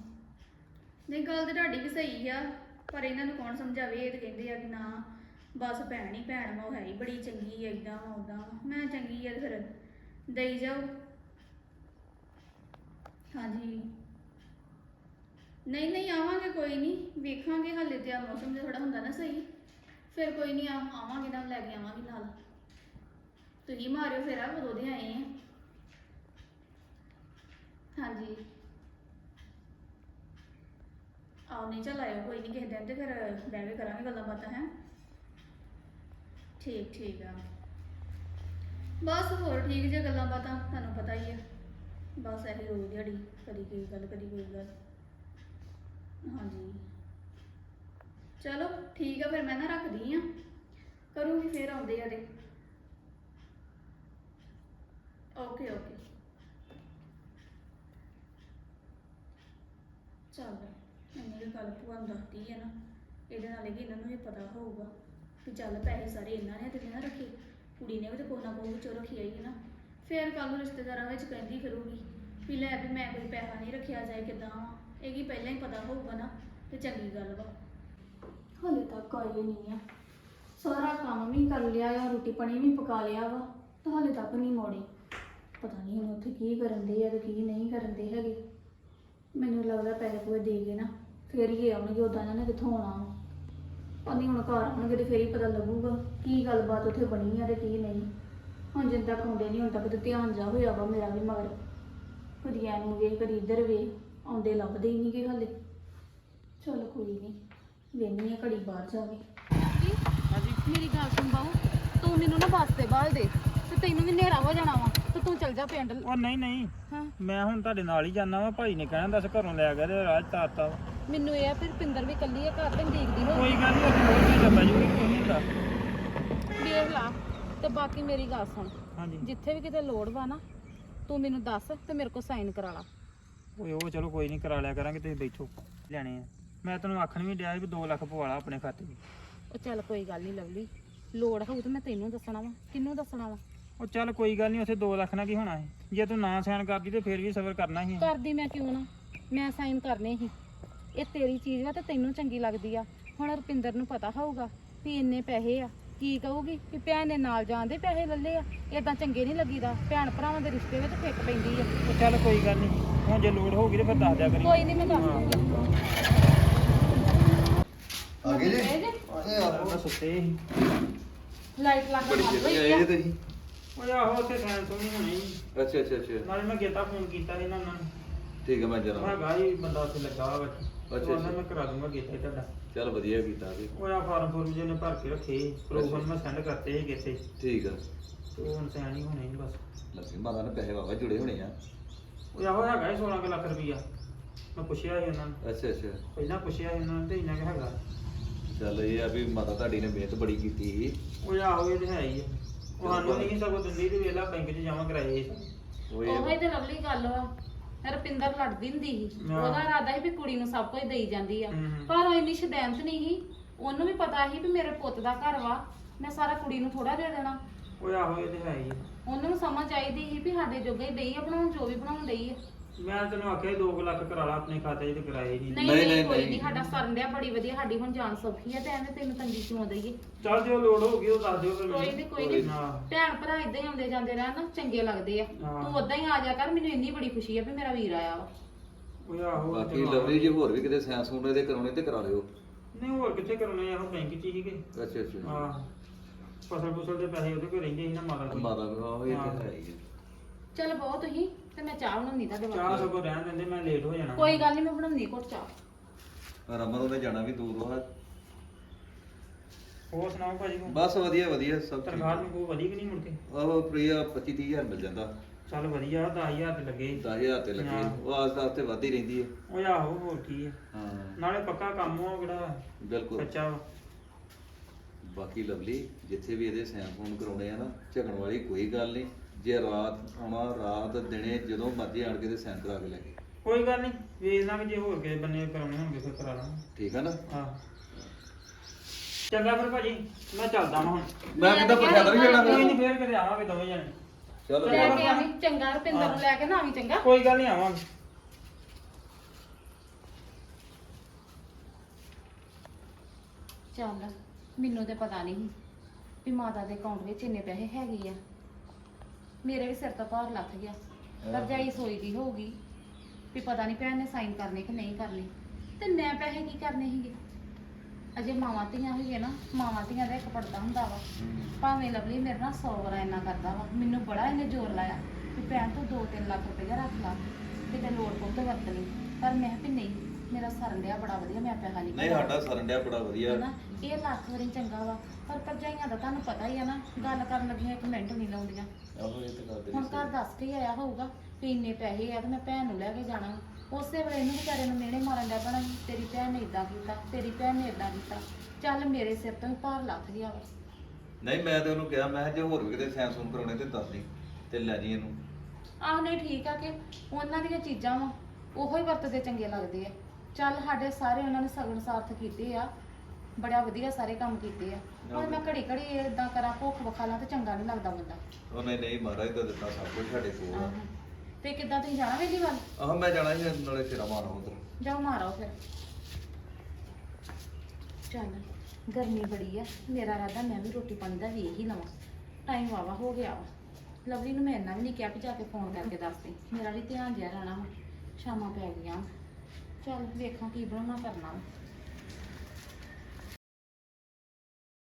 ਨਹੀਂ, ਗੱਲ ਤੇ ਤੁਹਾਡੀ ਵੀ ਸਹੀ ਆ, ਪਰ ਇਹਨਾਂ ਨੂੰ ਕੌਣ ਸਮਝਾਵੇ? ਇਹ ਤੇ ਕਹਿੰਦੇ ਆ ਕਿ ਨਾ, ਬਸ ਭੈਣ ਹੀ ਭੈਣ ਵਾ, ਉਹ ਹੈ ਹੀ ਬੜੀ ਚੰਗੀ ਐ ਇਦਾਂ ਵਾ ਉਦਾਂ ਵਾ। ਮੈਂ ਚੰਗੀ ਆ ਤੇ ਫਿਰ ਦੇਈ ਜਾਓ। ਹਾਂਜੀ। ਨਹੀਂ ਨਹੀਂ, ਆਵਾਂਗੇ, ਕੋਈ ਨਹੀਂ। ਵੇਖਾਂਗੇ, ਹਾਲੇ ਤੇ ਆ ਮੌਸਮ ਜਿਹਾ ਥੋੜਾ ਹੁੰਦਾ ਨਾ ਸਹੀ। ਫਿਰ ਕੋਈ ਨਹੀਂ, ਆ, ਆਵਾਂਗੇ ਨਾਲ ਲੈ ਕੇ ਆਵਾਂਗੇ ਨਾਲ। ਤੁਸੀਂ ਮਾਰਿਓ ਫਿਰ ਆ, ਕਦੋਂ ਦੇ ਆਏ ਆ। ਹਾਂਜੀ। ਆਓ ਨਹੀਂ ਚੱਲ ਆਇਓ, ਕੋਈ ਨਹੀਂ, ਕਿਸੇ ਦਿਨ ਤੇ ਫਿਰ ਬਹਿ ਕੇ ਕਰਾਂਗੇ ਗੱਲਾਂ ਬਾਤਾਂ, ਹੈ। ਠੀਕ ਠੀਕ ਆ। ਬਸ ਹੋਰ ਠੀਕ ਜੇ ਗੱਲਾਂ ਬਾਤਾਂ, ਤੁਹਾਨੂੰ ਪਤਾ ਹੀ ਆ। ਬਸ ਇਹੀ ਰੋਜ਼ ਦਿਹਾੜੀ, ਕਦੀ ਕੋਈ ਗੱਲ, ਕਦੀ ਕੋਈ ਗੱਲ। ਹਾਂਜੀ। ਚਲੋ, ਠੀਕ ਆ, ਫਿਰ ਮੈਂ ਨਾ ਰੱਖਦੀ ਆ। ਕਰੂੰਗੀ ਫਿਰ ਆਉਂਦੇ ਆ ਦੇ ਓਕੇ ਓਕੇ। ਚੱਲ, ਮੈਨੂੰ ਇਹ ਗੱਲ ਭੂਆ ਨੂੰ ਦੱਸਦੀ ਹੈ ਨਾ, ਇਹਦੇ ਨਾਲ ਵੀ ਇਹਨਾਂ ਨੂੰ ਇਹ ਪਤਾ ਹੋਊਗਾ ਕਿ ਚੱਲ ਪੈਸੇ ਸਾਰੇ ਇਹਨਾਂ ਨੇ ਤੇ ਨਹੀਂ ਨਾ ਰੱਖੇ, ਕੁੜੀ ਨੇ ਵੀ ਤੇ ਕੋਈ ਨਾ ਕੋਈ ਵਿੱਚੋਂ ਰੱਖਿਆ ਹੀ ਹੈ ਨਾ। ਫਿਰ ਕੱਲ ਨੂੰ ਰਿਸ਼ਤੇਦਾਰਾਂ ਵਿੱਚ ਕਹਿੰਦੀ ਫਿਰੂਗੀ ਵੀ ਲੈ ਵੀ ਮੈਂ ਕੋਈ ਪੈਸਾ ਨਹੀਂ ਰੱਖਿਆ, ਜਾਏ ਕਿਦਾਂ ਇਹ ਕੀ ਪਹਿਲਾਂ ਹੀ ਪਤਾ ਹੋਊਗਾ ਨਾ ਤੇ ਚੰਗੀ ਗੱਲ ਵਾ। ਹਲੇ ਤੱਕ ਆਏ ਨਹੀਂ ਆ। ਸਾਰਾ ਕੰਮ ਵੀ ਕਰ ਲਿਆ ਆ, ਰੋਟੀ ਪਾਣੀ ਵੀ ਪਕਾ ਲਿਆ ਵਾ, ਤਾਂ ਹਲੇ ਤੱਕ ਨਹੀਂ ਮੋੜੀ। ਪਤਾ ਨਹੀਂ ਹੁਣ ਉੱਥੇ ਕੀ ਕਰਨ ਦੇ ਆ ਤੇ ਕੀ ਨਹੀਂ ਕਰਨ ਦੇ ਹੈਗੇ। ਮੈਨੂੰ ਲੱਗਦਾ ਪੈਸੇ ਪੂਏ ਦੇ ਗਏ ਨਾ, ਫੇਰ ਹੀ ਆਉਣਗੇ ਉਦਾਂ ਇਹਨਾਂ ਨੇ ਕਿੱਥੋਂ ਆਉਣਾ ਉਹਨੀ ਹੁਣ ਘਰ ਆਉਣਗੇ ਤੇ ਫੇਰ ਹੀ ਪਤਾ ਲੱਗੂਗਾ ਕੀ ਗੱਲਬਾਤ ਉੱਥੇ ਬਣੀ ਆ ਤੇ ਕੀ ਨਹੀਂ। ਹੁਣ ਜਿੰਨ ਤੱਕ ਆਉਂਦੇ ਨਹੀਂ ਹੁਣ ਤੱਕ ਤੇ ਧਿਆਨ ਜਾ ਹੋਇਆ ਵਾ ਮੇਰਾ ਵੀ ਮਗਰ। ਕਦੀ ਐ ਨੂੰ ਵੇਖ, ਕਦੀ ਇੱਧਰ ਵੇਖ, ਆਉਂਦੇ ਲੱਭਦੇ ਹੀ ਨਹੀਂਗੇ ਹਾਲੇ। ਚਲ ਕੋਈ ਨਹੀਂ ਵੇਨੀ ਆ ਘੜੀ ਬਾਹਰ ਜਾਵੇ ਮੇਰੀ ਗੱਲ ਸੁਣ ਬਾਊ, ਤੂੰ ਮੈਨੂੰ ਨਾ ਬੱਸ ਤੇ ਬਾਹਲ ਦੇ, ਤੇ ਤੈਨੂੰ ਵੀ ਹਨੇਰਾ ਹੋ ਜਾਣਾ ਵਾ। ਤੇ ਚੱਲ ਜਾ ਪਿੰਡ ਉਹ ਨਹੀਂ ਨਹੀਂ। ਹਾਂ। ਮੈਂ ਹੁਣ ਤੁਹਾਡੇ ਨਾਲ ਹੀ ਜਾਣਾ ਵਾ ਭਾਈ ਨੇ ਕਹਿਣਾ ਦੱਸ ਘਰੋਂ ਲੈ ਗਿਆ ਤੇ ਰਾਜ ਤਾਰਤਾ ਵਾ। ਮੈਨੂੰ ਇਹ ਆ ਫਿਰ ਪਿੰਦਰ ਵੀ ਕੱਲੀ ਆ ਘਰ ਤੇ ਦੇਖਦੀ ਹੋ ਕੋਈ ਗੱਲ ਨਹੀਂ ਉੱਥੇ ਹੋਰ ਵੀ ਲੱਭਾ ਜੂਗੀ ਕੋਈ ਨਹੀਂ ਹੁੰਦਾ। ਵੇਖ ਲਾ ਤੇ ਬਾਕੀ ਮੇਰੀ ਗੱਲ ਸੁਣ। ਹਾਂਜੀ। ਜਿੱਥੇ ਵੀ ਕਿਤੇ ਲੋੜ ਵਾ ਨਾ ਤੂੰ ਮੈਨੂੰ ਦੱਸ ਤੇ ਮੇਰੇ ਕੋਲ ਸਾਈਨ ਕਰਾ ਲਾ। ਓਏ ਉਹ ਚਲੋ ਕੋਈ ਨਹੀਂ ਕਰਾ ਲਿਆ ਕਰਾਂਗੇ ਤੁਸੀਂ ਬੈਠੋ ਲੈਣੇ ਆ। ਮੈਂ ਤੈਨੂੰ ਆਖਣ ਵੀ ਡਿਆ ਸੀ ਵੀ 2 ਲੱਖ ਪਵਾ ਲਾ ਆਪਣੇ ਖਾਤੇ 'ਚ। ਉਹ ਚੱਲ ਕੋਈ ਗੱਲ ਨਹੀਂ ਲਵਲੀ। ਲੋੜ ਹੋਊ ਤੇ ਮੈਂ ਤੈਨੂੰ ਦੱਸਣਾ ਵਾ। ਕਿਹਨੂੰ ਦੱਸਣਾ ਵਾ? ਉਹ ਚੱਲ ਕੋਈ ਗੱਲ ਨਹੀਂ ਉੱਥੇ 2 ਲੱਖ ਨਾਲ ਕੀ ਹੋਣਾ ਹੈ ਜੇ ਤੂੰ ਨਾ ਸਾਈਨ ਕਰਦੀ ਤੇ ਫਿਰ ਵੀ ਸਬਰ ਕਰਨਾ ਹੀ ਕਰਦੀ ਮੈਂ ਕਿਉਂ ਨਾ? ਮੈਂ ਸਾਈਨ ਕਰਨੇ ਸੀ। ਇਹ ਤੇਰੀ ਚੀਜ਼ ਵਾ ਤੇ ਤੈਨੂੰ ਚੰਗੀ ਲੱਗਦੀ ਆ। ਹੁਣ ਰੁਪਿੰਦਰ ਨੂੰ ਪਤਾ ਹੋਊਗਾ ਵੀ ਇੰਨੇ ਪੈਸੇ ਆ। ਕੀ ਕਹੂਗੀ ਵੀ ਭੈਣ ਨੇ ਨਾਲ ਜਾਂਦੇ ਪੈਸੇ ਲੱਲੇ ਆ। ਇਦਾਂ ਚੰਗੇ ਨਹੀਂ ਲੱਗੀਦਾ। ਭੈਣ ਭਰਾਵਾਂ ਦੇ ਰਿਸ਼ਤੇ ਵਿੱਚ ਫਿੱਕ ਪੈਂਦੀ ਆ। ਉਹ ਚੱਲ ਕੋਈ ਗੱਲ ਨਹੀਂ। ਹੁਣ ਜੇ ਲੋੜ ਹੋਊਗੀ ਤੇ ਫਿਰ ਦੱਸ ਦਿਆ ਕਰੀ। ਕੋਈ ਨਹੀਂ ਮੈਂ ਦੱਸ ਦੂੰਗੀ ਆ। ਗਏ ਜੀ? ਇਹ ਜੇ। ਆਏ ਆ ਮੈਂ ਸੁੱਤੇ ਸੀ। ਲਾਈਟ ਲੱਗ ਬੜੀ ਬੰਦ ਛੇਤੀ ਹੋਈ ਆਏ ਆ। ਜੇ ਤੁਸੀਂ। ਉਹ ਆਹੋ ਉੱਥੇ ਸਾਈਨ ਸੁਣੀ ਹੋਣੀ ਸੀ। ਅੱਛਾ ਅੱਛਾ ਅੱਛਾ। ਨਾਲੇ ਮੈਂ ਗੇਤਾ ਫੋਨ ਕੀਤਾ ਸੀ ਨਾ ਉਹਨਾਂ ਨੂੰ। ਠੀਕ ਹੈ ਮੈਂ ਮੈਂ ਜਰਾ ਗਾਈ ਬੰਦਾ ਉੱਥੇ ਲੱਗਾ ਵਾ। ਵਿੱਚ ਅੱਛਾ, ਅੱਛਾ ਅੱਛਾ। ਮੈਂ ਕਰਾ ਦੂੰਗਾ ਗੇਤਾ ਹੀ ਤੁਹਾਡਾ। ਚੱਲ ਵਧੀਆ ਕੀਤਾ ਜੀ। ਉਹ ਆ ਫਾਰਮ ਫੋਰਮ ਜਿਹਨੇ ਭਰ ਕੇ ਰੱਖੇ ਪ੍ਰੂਫ ਅੱਛਾ। ਮੈਂ ਸੈਂਡ ਕਰਤੇ ਸੀ ਗੇਤੇ ਠੀਕ ਆ। ਤੇ ਉਹ ਹੁਣ ਸਾਈਨ ਹੀ ਹੋਣੇ ਸੀ ਬਸ। ਲੱਗੇ ਮਾਤਾ ਨੇ ਪੈਸੇ ਵਾਵਾ ਜੁੜੇ ਹੋਣੇ ਆ। ਉਹ ਆਹੋ ਹੈਗਾ ਹੀ 16 ਕੁ ਲੱਖ ਰੁਪਈਆ। ਮੈਂ ਪੁੱਛਿਆ ਸੀ ਉਹਨਾਂ ਨੂੰ। ਅੱਛਾ ਅੱਛਾ। ਪਹਿਲਾਂ ਪੁੱਛਿਆ ਸੀ ਉਹਨਾਂ ਨੂੰ ਤੇ ਇੰਨਾ ਕੁ ਹੈਗਾ। ਚੱਲ ਇਹ ਆ ਵੀ ਮਾਤਾ ਤੁਹਾਡੀ ਨੇ ਮਿਹਨਤ ਬੜੀ ਕੀਤੀ ਸੀ। ਉਹ ਆਹੋ ਇਹ ਤੇ ਹੈ ਹੀ ਆ। ਉਹ ਸਾਨੂੰ ਨਹੀਂ ਸਗੋਂ ਦਿੰਦੀ ਤੇ ਵੇਲਾ ਬੈਂਕ 'ਚ ਜਮਾ ਕਰਾਏ ਸੀ। ਉਹ ਉਹੀ ਤੇ ਲਵਲੀ ਗੱਲ ਵਾ। ਰੁਪਿੰਦਰ ਲੜਦੀ ਹੁੰਦੀ ਸੀ। ਹਾਂ। ਉਹਦਾ ਇਰਾਦਾ ਸੀ ਵੀ ਕੁੜੀ ਨੂੰ ਸਭ ਕੁਝ ਦੇਈ ਜਾਂਦੀ ਆ। ਹਮ। ਪਰ ਉਹ ਇੰਨੀ ਸ਼ਦੈਂਤ ਨਹੀਂ ਸੀ। ਉਹਨੂੰ ਵੀ ਪਤਾ ਸੀ ਵੀ ਮੇਰੇ ਪੁੱਤ ਦਾ ਘਰ ਵਾ। ਮੈਂ ਸਾਰਾ ਕੁੜੀ ਨੂੰ ਥੋੜਾ ਦੇ ਦੇਣਾ। ਉਹ ਆਹੋ ਇਹ ਤੇ ਹੈ ਹੀ ਆ। ਉਹਨਾਂ ਨੂੰ ਸਮਝ ਆਈਦੀ ਸੀ ਵੀ ਸਾਡੇ ਜੋਗਾ ਹੀ ਦੇਈ ਆ ਬਣਾਉਣ ਜੋ ਵੀ ਬਣਾਉਣ ਦੇਈ ਆ। ਮੈਂ ਤੈਨੂੰ ਆਖਿਆ 2 ਲੱਖ ਕਰਾ ਲਾ ਆਪਣੇ ਖਾਤੇ 'ਚ ਤੇ ਕਰਾਏ ਨਹੀਂ। ਨਹੀਂ ਨਹੀਂ, ਨਹੀਂ ਨਹੀਂ, ਕੋਈ ਨਹੀਂ। ਨਹੀਂ ਸਾਡਾ ਸਰਨ ਡਿਆ ਬੜੀ ਵਧੀਆ ਸਾਡੀ ਹੁਣ ਜਾਨ ਸੌਖੀ ਆ ਤੇ ਐਵੇਂ ਤੈਨੂੰ ਤੰਗੀ ਕਿਉਂ ਦਈਏ? ਚੱਲ ਜੇ ਲੋੜ ਹੋਊਗੀ ਉਹ ਦੱਸ ਦਿਓ ਫਿਰ ਕੋਈ ਨਹੀਂ ਕੋਈ ਨਹੀਂ ਹਾਂ। ਭੈਣ ਭਰਾ ਇਦਾਂ ਹੀ ਆਉਂਦੇ ਜਾਂਦੇ ਰਹਿਣ ਨਾ ਚੰਗੇ ਲੱਗਦੇ ਆ। ਹਾਂ। ਤੂੰ ਉਦਾਂ ਹੀ ਆ ਜਾ ਕਰ ਮੈਨੂੰ ਇੰਨੀ ਬੜੀ ਖੁਸ਼ੀ ਆ ਵੀ ਮੇਰਾ ਵੀਰ ਆਇਆ ਵਾ। ਉਹ ਆਹੋ ਬਾਕੀ ਚਲੋ ਲਵਲੀ ਜੀ ਹੋਰ ਵੀ ਕਿਤੇ ਸਾਇੰਸ ਸੂਟ ਇਹਦੇ ਕਰਾਉਣੇ ਤੇ ਕਰਾ ਲਿਓ। ਨਹੀਂ ਹੋਰ ਕਿੱਥੇ ਕਰਨੇ ਆ ਉਹ ਬੈਂਕ 'ਚ ਹੀ ਸੀਗੇ। ਅੱਛਾ ਅੱਛਾ। ਹਾਂ। ਫਸਲ ਫੁਸਲ ਦੇ ਪੈਸੇ ਉਹਦੇ ਕੋਲ ਰਹਿੰਦੇ ਸੀ ਨਾ ਮਾਤਾ ਕੋਲ। ਮਾਤਾ ਕੋਲ ਇਹ ਤਾਂ ਹੈ। ਹੀ। ਚੱਲ ਬਹੁਤ ਹੀ ਤੇ ਮੈਂ ਚਾਹ ਬਣਾਉਣੀ ਤੁਹਾਡੇ ਚਾਹ ਵਾਸਤੇ ਸਗੋਂ ਰਹਿਣ ਦਿੰਦੇ ਮੈਂ ਲੇਟ ਹੋ ਜਾਣਾ। ਕੋਈ ਗੱਲ ਨਹੀਂ ਮੈਂ ਬਣਾਉਣੀ ਘੁੱਟ ਚਾਹ। ਰਮਨ ਉਹਨੇ ਜਾਣਾ ਵੀ ਦੂਰ ਵਾ ਹੋਰ ਸੁਣਾਓ ਭਾਜੀ ਕੋ ਬਸ ਵਧੀਆ ਵਧੀਆ ਸਭ ਠੀਕ। ਤਨਖਾਹ ਨੂੰ ਕੋਈ ਵਧੀ ਕਿ ਨਹੀਂ ਮੁੜ ਕੇ? ਉਹ ਪ੍ਰਿਆ 25 30000 ਮਿਲ ਜਾਂਦਾ। ਚੱਲ ਵਧੀਆ 10000 ਤੇ ਲੱਗੇ। 10000 ਤੇ ਲੱਗੇ। ਹਾਂ। ਉਹ ਆਸ ਆਸ ਤੇ ਵੱਧ ਹੀ ਰਹਿੰਦੀ ਹੈ। ਉਹ ਆਹੋ ਹੋਰ ਕੀ ਹੈ। ਹਾਂ। ਨਾਲੇ ਪੱਕਾ ਕੰਮ ਉਹ ਕਿਹੜਾ? ਬਿਲਕੁਲ। ਸੱਚਾ ਵਾ। ਬਾਕੀ ਲਵਲੀ ਜਿੱਥੇ ਵੀ ਇਹਦੇ ਸੈਂਪ ਫੋਨ ਕਰਾਉਣੇ ਆ ਨਾ ਝਗਣ ਵਾਲੀ ਕੋਈ ਗੱਲ ਨਹੀਂ। ਜੇ ਰਾਤ ਆਉਣਾ ਰਾਤ ਦਿਨੇ ਜਦੋਂ ਮਰਜ਼ੀ ਆਣ ਕੇ ਤੇ ਸੈਂਪ ਕਰਾ ਕੇ ਲੈ ਕੇ। ਕੋਈ ਗੱਲ ਨਹੀਂ ਵੇਖ ਲਾਂਗੇ ਜੇ ਹੋਰ ਕਿਸੇ ਬੰਨੇ ਕਰਾਉਣੇ ਹੋਣਗੇ ਫਿਰ ਕਰਾ ਲਾਂਗੇ। ਠੀਕ ਆ ਨਾ? ਹਾਂ। ਚੰਗਾ ਫਿਰ ਭਾਜੀ ਮੈਂ ਚੱਲਦਾ ਹਾਂ ਹੁਣ। ਮੈਂ ਕਹਿੰਦਾ ਪ੍ਰਸ਼ਾਦਾ ਨਹੀਂ ਲੈਣਾ ਕੋਈ ਨਹੀਂ ਫਿਰ ਕਦੇ ਆਵਾਂਗੇ ਦੋਵੇਂ ਜਣੇ। ਚਲੋ ਲੈ ਕੇ ਆਵੀਂ ਚੰਗਾ ਰੁਪਿੰਦਰ ਨੂੰ ਲੈ ਕੇ ਨਾ ਆਵੀਂ ਚੰਗਾ। ਕੋਈ ਗੱਲ ਨਹੀਂ ਆਵਾਂਗੇ। ਚੱਲ ਮੈਨੂੰ ਤੇ ਪਤਾ ਨਹੀਂ ਸੀ ਵੀ ਮਾਤਾ ਦੇ ਅਕਾਊਂਟ ਵਿੱਚ ਇੰਨੇ ਪੈਸੇ ਹੈਗੇ ਆ। ਮੇਰੇ ਵੀ ਸਿਰ ਤੋਂ ਭਾਰ ਲੱਥ ਗਿਆ। ਭਰਜਾਈ ਸੋਚਦੀ ਹੋਊਗੀ ਵੀ ਪਤਾ ਨਹੀਂ ਭੈਣ ਨੇ ਸਾਈਨ ਕਰਨੇ ਕਿ ਨਹੀਂ ਕਰਨੇ। ਤੇ ਮੈਂ ਪੈਸੇ ਕੀ ਕਰਨੇ ਸੀਗੇ? ਅਜੇ ਮਾਵਾਂ ਧੀਆਂ ਹੋਈਏ ਨਾ ਮਾਵਾਂ ਧੀਆਂ ਦਾ ਇੱਕ ਪੜਦਾ ਹੁੰਦਾ ਵਾ। ਭਾਵੇਂ ਲਵਲੀ ਮੇਰੇ ਨਾਲ 100 ਵਾਰ ਇੰਨਾ ਕਰਦਾ ਵਾ ਮੈਨੂੰ ਬੜਾ ਇਹਨੇ ਜ਼ੋਰ ਲਾਇਆ ਵੀ ਭੈਣ ਤੂੰ 2-3 ਲੱਖ ਰੁਪਏ ਰੱਖ ਲਾ ਕਿਤੇ ਲੋੜ ਪਊ ਤੇ ਵਰਤ ਲਈ। ਪਰ ਮੈਂ ਕਿਹਾ ਵੀ ਨਹੀਂ। ਮੇਰਾ ਸਰਨ ਡਿਆ ਬੜਾ ਵਧੀਆ ਮੈਂ ਪੈਸਾ ਨਹੀਂ ਨਹੀਂ ਸਾਡਾ ਸਰਨ ਡਿਆ ਬੜਾ ਵਧੀਆ। ਹਨਾ? ਇਹ ਲੱਖ ਵਾਰੀ ਚੰਗਾ ਵਾ ਪਰ ਭਰਜਾਈਆਂ ਦਾ ਤੁਹਾਨੂੰ ਪਤਾ ਹੀ ਆ ਨਾ ਗੱਲ ਕਰਨ ਲੱਗੀਆਂ ਇੱਕ ਮਿੰਟ ਨਹੀਂ ਲਾਉਂਦੀਆਂ। ਆਹੋ ਇਹ ਤਾਂ ਤੇਰੀ ਹੁਣ। ਘਰ ਦੱਸ ਕੇ ਹੀ ਆਇਆ ਹੋਊਗਾ ਵੀ ਇੰਨੇ ਪੈਸੇ ਆ ਤੇ ਮੈਂ ਭੈਣ ਨੂੰ ਲੈ ਕੇ ਜਾਣਾ। ਉਸੇ ਵੇਲੇ ਇਹਨੂੰ ਵਿਚਾਰੇ ਨੂੰ ਮਿਹਣੇ ਮਾਰਨ ਲੱਗ ਪਣਾ ਤੇਰੀ ਭੈਣ ਨੇ ਇਦਾਂ ਕੀਤਾ ਤੇਰੀ ਭੈਣ ਨੇ ਇਦਾਂ ਕੀਤਾ। ਚੱਲ ਮੇਰੇ ਸਿਰ ਤੋਂ ਹੀ ਭਾਰ ਲੱਥ ਗਿਆ ਵਾ। ਨਹੀਂ ਮੈਂ ਤੇ ਉਹਨੂੰ ਕਿਹਾ ਮੈਂ ਕਿਹਾ ਜੇ ਹੋਰ ਵੀ ਕਿਤੇ ਸੈਂਸ ਫੋਨ ਕਰਾਉਣੇ ਤੇ ਦੱਸ ਦੀ ਤੇ ਲੈ ਜੀ ਇਹਨੂੰ। ਆਹ ਨਹੀਂ ਠੀਕ ਆ ਕਿ ਉਹਨਾਂ ਦੀਆਂ ਚੀਜ਼ਾਂ ਵਾ ਉਹੋ ਹੀ ਵਰਤਦੇ ਚੰਗੇ ਲੱਗਦੇ ਆ। ਚੱਲ ਸਾਡੇ ਸਾਰੇ ਉਹਨਾਂ ਨੇ ਸਗਨ ਸਾਰਥ ਕੀਤੇ ਆ। ਬੜਾ ਵਧੀਆ ਸਾਰੇ ਕੰਮ ਕੀਤੇ ਆ। ਹੁਣ ਮੈਂ ਘੜੀ ਘੜੀ ਇਦਾਂ ਕਰਾਂ ਭੁੱਖ ਵਖਾਲਾਂ ਤੇ ਚੰਗਾ ਨਹੀਂ ਲੱਗਦਾ ਬੰਦਾ ਉਹ ਨਹੀਂ ਨਹੀਂ ਮਹਾਰਾਜ ਦਾ ਦਿੱਤਾ ਸਭ ਕੁਝ ਸਾਡੇ ਕੋਲ ਆ। ਆਹੋ। ਤੇ ਕਿੱਦਾਂ ਤੁਸੀਂ ਜਾਣਾ ਵੇਲੀ ਵੱਲ ਆਹ ਮੈਂ ਜਾਣਾ ਸੀ ਨਾਲੇ ਫੇਰਾ ਮਾਰਾਂ ਉਧਰ। ਜਾਓ ਮਾਰੋ ਫਿਰ। ਚੱਲ ਗਰਮੀ ਬੜੀ ਆ। ਮੇਰਾ ਰਾਦਾ ਮੈਂ ਵੀ ਰੋਟੀ ਪਾਣੀ ਦਾ ਵੇਖ ਹੀ ਲਵਾਂ। ਟਾਈਮ ਵਾਵਾ ਹੋ ਗਿਆ ਵਾ। ਲਵਲੀ ਨੂੰ ਮੈਂ ਇੰਨਾ ਵੀ ਨਹੀਂ ਕਿਹਾ ਵੀ ਜਾ ਕੇ ਫੋਨ ਕਰਕੇ ਦੱਸ ਦੇ। ਮੇਰਾ ਵੀ ਧਿਆਨ ਜਿਆ ਰਹਿਣਾ ਵਾ। ਸ਼ਾਮਾਂ ਪੈ ਗਈਆਂ ਚੱਲ ਵੇਖਾਂ ਕੀ ਬਣਾਉਣਾ ਕਰਨਾ ਵਾ।